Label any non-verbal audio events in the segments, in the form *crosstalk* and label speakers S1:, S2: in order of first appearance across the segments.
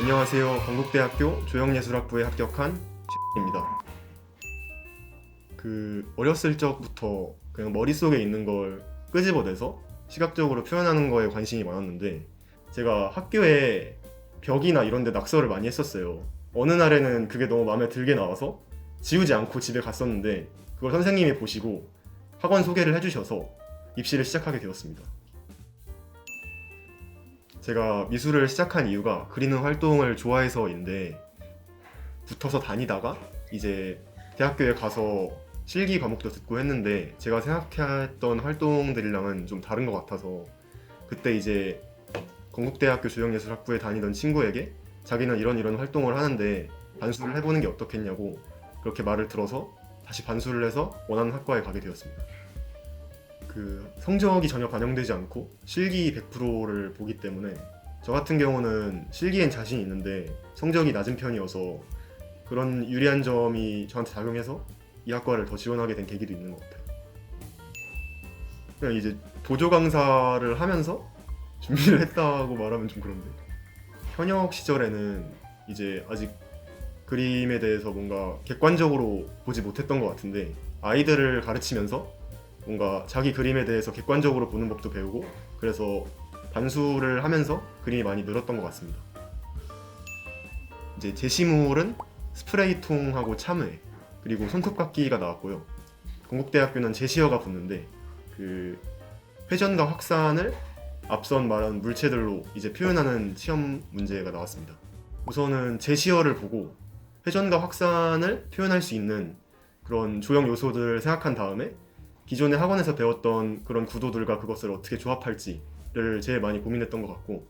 S1: 안녕하세요. 건국대학교 조형예술학부에 합격한 입니다. 그 어렸을 적부터 그냥 머릿속에 있는 걸 끄집어내서 시각적으로 표현하는 거에 관심이 많았는데 제가 학교에 벽이나 이런 데 낙서를 많이 했었어요. 어느 날에는 그게 너무 마음에 들게 나와서 지우지 않고 집에 갔었는데 그걸 선생님이 보시고 학원 소개를 해주셔서 입시를 시작하게 되었습니다. 제가 미술을 시작한 이유가 그리는 활동을 좋아해서인데 붙어서 다니다가 이제 대학교에 가서 실기 과목도 듣고 했는데 제가 생각했던 활동들이랑은 좀 다른 것 같아서 그때 이제 건국대학교 조형예술학부에 다니던 친구에게 자기는 이런 이런 활동을 하는데 반수를 해보는 게 어떻겠냐고 그렇게 말을 들어서 다시 반수를 해서 원하는 학과에 가게 되었습니다. 그 성적이 전혀 반영되지 않고 실기 100%를 보기 때문에 저 같은 경우는 실기엔 자신이 있는데 성적이 낮은 편이어서 그런 유리한 점이 저한테 작용해서 이 학과를 더 지원하게 된 계기도 있는 것 같아요. 그냥 이제 도조 강사를 하면서 준비를 했다고 말하면 좀 그런데 현역 시절에는 이제 아직 그림에 대해서 뭔가 객관적으로 보지 못했던 것 같은데 아이들을 가르치면서 뭔가 자기 그림에 대해서 객관적으로 보는 법도 배우고 그래서 반수를 하면서 그림이 많이 늘었던 것 같습니다. 이제 제시물은 스프레이통하고 참외 그리고 손톱깎이가 나왔고요. 건국대학교는 제시어가 붙는데 그 회전과 확산을 앞선 말한 물체들로 이제 표현하는 시험 문제가 나왔습니다. 우선은 제시어를 보고 회전과 확산을 표현할 수 있는 그런 조형 요소들을 생각한 다음에 기존에 학원에서 배웠던 그런 구도들과 그것을 어떻게 조합할지를 제일 많이 고민했던 것 같고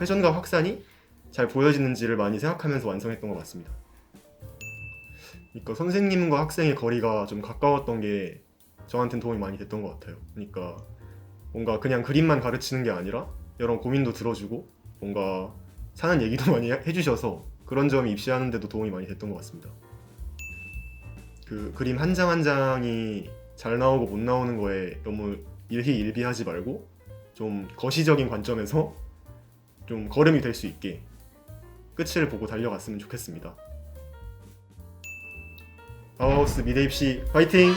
S1: 회전과 확산이 잘 보여지는지를 많이 생각하면서 완성했던 것 같습니다. 그러니까 선생님과 학생의 거리가 좀 가까웠던 게 저한테는 도움이 많이 됐던 것 같아요. 그러니까 뭔가 그냥 그림만 가르치는 게 아니라 여러 고민도 들어주고 뭔가 사는 얘기도 *laughs* 많이 해주셔서 그런 점이 입시하는 데도 도움이 많이 됐던 것 같습니다. 그 그림 한 장 한 장이 잘 나오고 못 나오는 거에 너무 일희일비하지 말고 좀 거시적인 관점에서 좀 걸음이 될 수 있게 끝을 보고 달려갔으면 좋겠습니다. 아우스 미대 입시 파이팅!